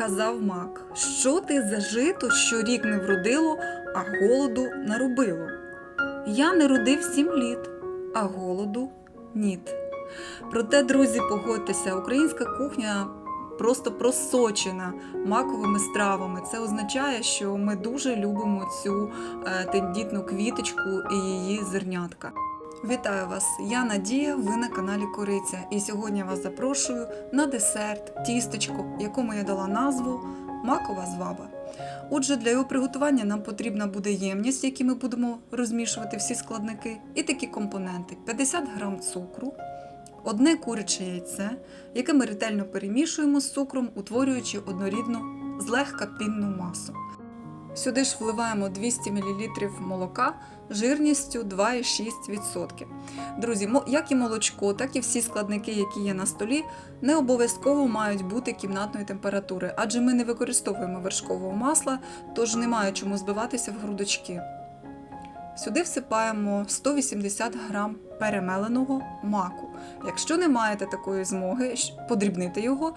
Казав мак, що ти за жито, що рік не вродило, а голоду наробило. Я не родив сім літ, а голоду ніт. Проте, друзі, погодьтеся, українська кухня просто просочена маковими стравами. Це означає, що ми дуже любимо цю е, тендітну квіточку і її зернятка. Вітаю вас! Я Надія, ви на каналі Кориця. І сьогодні я вас запрошую на десерт, тістечко, якому я дала назву макова зваба. Отже, для його приготування нам потрібна буде ємність, в якій ми будемо розмішувати всі складники, і такі компоненти: 50 г цукру, одне куряче яйце, яке ми ретельно перемішуємо з цукром, утворюючи однорідну злегка пінну масу. Сюди ж вливаємо 200 мл молока жирністю 2,6%. Друзі, як і молочко, так і всі складники, які є на столі, не обов'язково мають бути кімнатної температури, адже ми не використовуємо вершкового масла, тож немає чому збиватися в грудочки. Сюди всипаємо 180 грам перемеленого маку. Якщо не маєте такої змоги подрібнити його,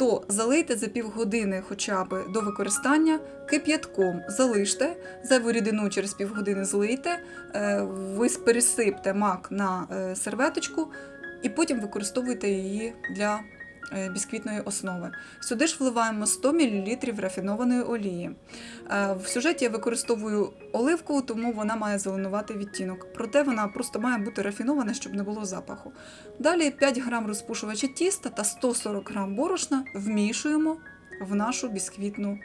то залийте за півгодини хоча б до використання кип'ятком. Залиште, зайву рідину через півгодини злийте, е, ви пересипте мак на е, серветочку і потім використовуйте її для бісквітної основи. Сюди ж вливаємо 100 мл рафінованої олії. Е, В сюжеті я використовую оливку, тому вона має зеленуватий відтінок. Проте вона просто має бути рафінована, щоб не було запаху. Далі 5 грам розпушувача тіста та 140 грам борошна вмішуємо в нашу бісквітну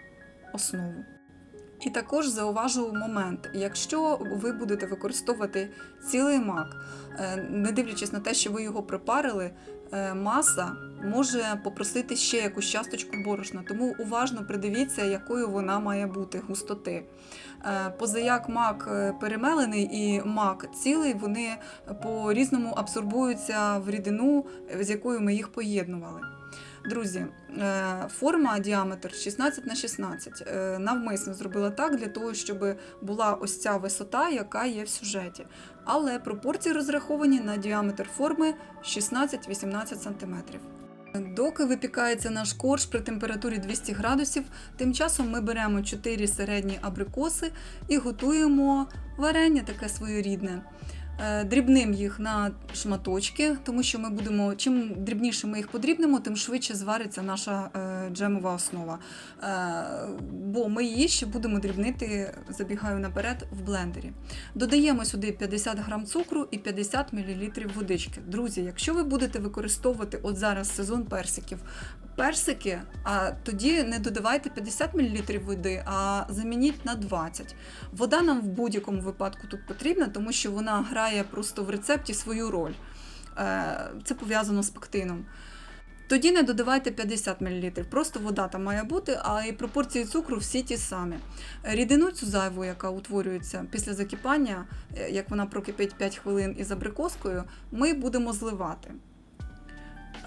основу. І також зауважу момент, якщо ви будете використовувати цілий мак, е, не дивлячись на те, що ви його припарили, е, маса може попросити ще якусь часточку борошна, тому уважно придивіться, якою вона має бути густоти. Е, Позаяк мак перемелений і мак цілий, вони по-різному абсорбуються в рідину, з якою ми їх поєднували. Друзі, е, форма діаметр 16 на 16 е, навмисно зробила так для того, щоб була ось ця висота, яка є в сюжеті. Але пропорції розраховані на діаметр форми 16-18 см. Доки випікається наш корж при температурі 200 градусів, тим часом ми беремо 4 середні абрикоси і готуємо варення таке своєрідне. Е, Дрібним їх на шматочки, тому що ми будемо, чим дрібніше ми їх подрібнемо, тим швидше звариться наша е, джемова основа. Е, бо ми її ще будемо дрібнити, забігаю наперед, в блендері. Додаємо сюди 50 грам цукру і 50 мл водички. Друзі, якщо ви будете використовувати от зараз сезон персиків, персики, а тоді не додавайте 50 мл води, а замініть на 20. Вода нам в будь-якому випадку тут потрібна, тому що вона грає просто в рецепті свою роль. Е, Це пов'язано з пектином. Тоді не додавайте 50 мл, просто вода там має бути, а і пропорції цукру всі ті самі. Рідину цю зайву, яка утворюється після закипання, е, як вона прокипить 5 хвилин із абрикоскою, ми будемо зливати.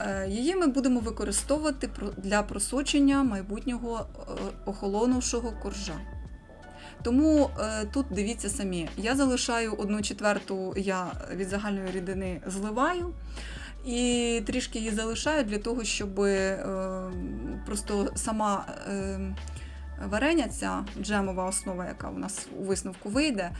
Е, Її ми будемо використовувати для просочення майбутнього е, охолонувшого коржа. Тому е, тут дивіться самі, я залишаю одну четверту я від загальної рідини зливаю і трішки її залишаю для того, щоб просто сама варення, ця джемова основа, яка у нас у висновку вийде,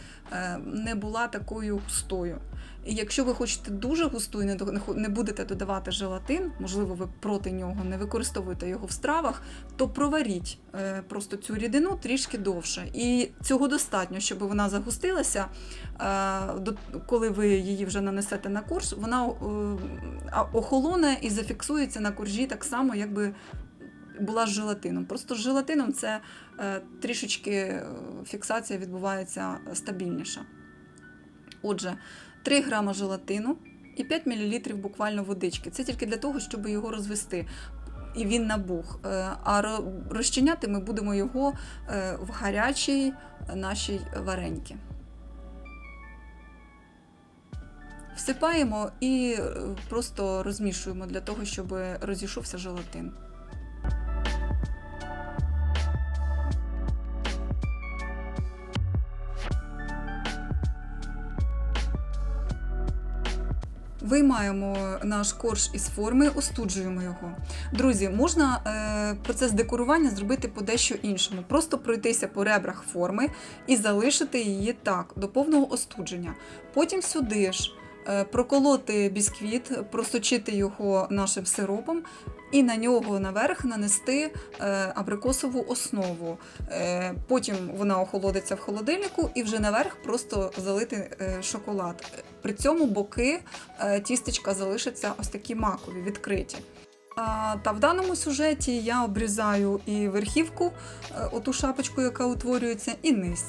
не була такою густою. Якщо ви хочете дуже густу і не, будете додавати желатин, можливо, ви проти нього не використовуєте його в стравах, то проваріть е, просто цю рідину трішки довше. І цього достатньо, щоб вона загустилася. Е, коли ви її вже нанесете на корж, вона е, охолоне і зафіксується на коржі так само, якби була з желатином. Просто з желатином це е, трішечки фіксація відбувається стабільніша. Отже, 3 грама желатину і 5 мл буквально водички. Це тільки для того, щоб його розвести. І він набух. Е, А розчиняти ми будемо його е, в гарячій нашій вареньці. Всипаємо і е, просто розмішуємо для того, щоб розійшовся желатин. Виймаємо наш корж із форми, остуджуємо його. Друзі, можна е, процес декорування зробити по дещо іншому. Просто пройтися по ребрах форми і залишити її так, до повного остудження. Потім сюди ж проколоти бісквіт, просочити його нашим сиропом. І на нього наверх нанести е, абрикосову основу. Е, потім вона охолодиться в холодильнику, і вже наверх просто залити е, шоколад. При цьому боки е, тістечка залишаться ось такі макові, відкриті. Та в даному сюжеті я обрізаю і верхівку, е, оту шапочку, яка утворюється, і низ.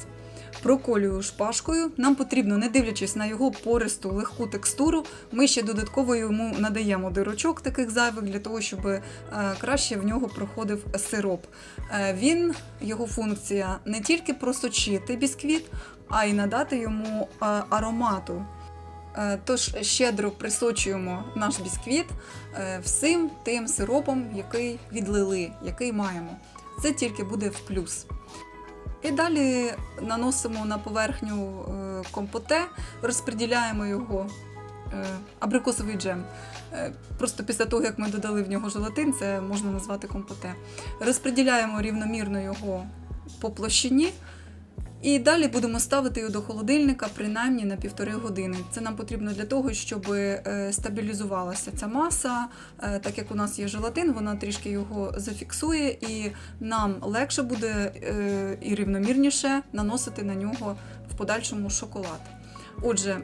Проколюю шпажкою. Нам потрібно, не дивлячись на його пористу легку текстуру, ми ще додатково йому надаємо дирочок таких зайвих для того, щоб е, краще в нього проходив сироп. Е, Він, його функція не тільки просочити бісквіт, а й надати йому е, аромату. Тож щедро присочуємо наш бісквіт всім тим сиропом, який відлили, який маємо. Це тільки буде в плюс. І далі наносимо на поверхню е, компоте, розподіляємо його е, абрикосовий джем. Е, Просто після того, як ми додали в нього желатин, це можна назвати компоте. Розподіляємо рівномірно його по площині. І далі будемо ставити його до холодильника принаймні на півтори години. Це нам потрібно для того, щоб е, стабілізувалася ця маса. Е, Так як у нас є желатин, вона трішки його зафіксує, і нам легше буде е, і рівномірніше наносити на нього в подальшому шоколад. Отже,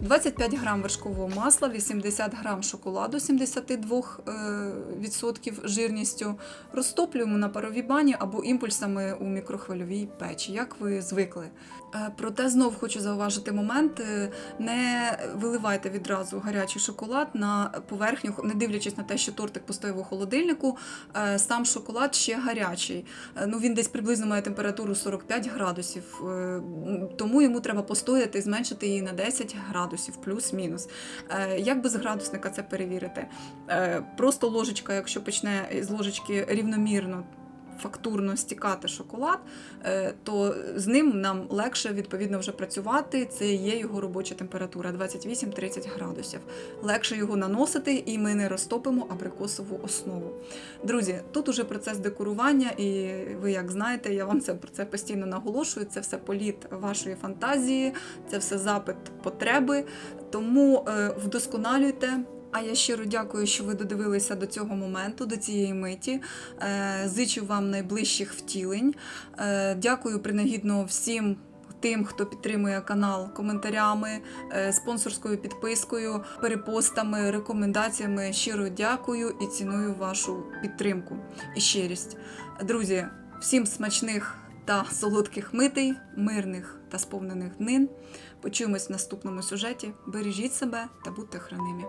25 грам вершкового масла, 80 грам шоколаду 72% жирністю. Розтоплюємо на паровій бані або імпульсами у мікрохвильовій печі, як ви звикли. Е, Проте знов хочу зауважити момент: е, не виливайте відразу гарячий шоколад на поверхню, не дивлячись на те, що тортик постояв у холодильнику, е, сам шоколад ще гарячий. Е, Ну, він десь приблизно має температуру 45 градусів, е, тому йому треба постояти, зменшити її на 10 градусів, плюс-мінус. Е, Як без градусника це перевірити? Е, Просто ложечка, якщо почне з ложечки рівномірно. Фактурно стікати шоколад, е, то з ним нам легше відповідно вже працювати. Це є його робоча температура 28-30 градусів. Легше його наносити, і ми не розтопимо абрикосову основу. Друзі, тут уже процес декорування, і ви як знаєте, я вам це про це постійно наголошую. Це все політ вашої фантазії, це все запит потреби. Тому е, вдосконалюйте. А я щиро дякую, що ви додивилися до цього моменту, до цієї миті. Е, Зичу вам найближчих втілень. Е, Дякую принагідно всім. Тим, хто підтримує канал коментарями, е, спонсорською підпискою, перепостами, рекомендаціями. Щиро дякую і ціную вашу підтримку і щирість. Друзі, всім смачних та солодких митей, мирних та сповнених днин. Почуємось в наступному сюжеті. Бережіть себе та будьте хранимі.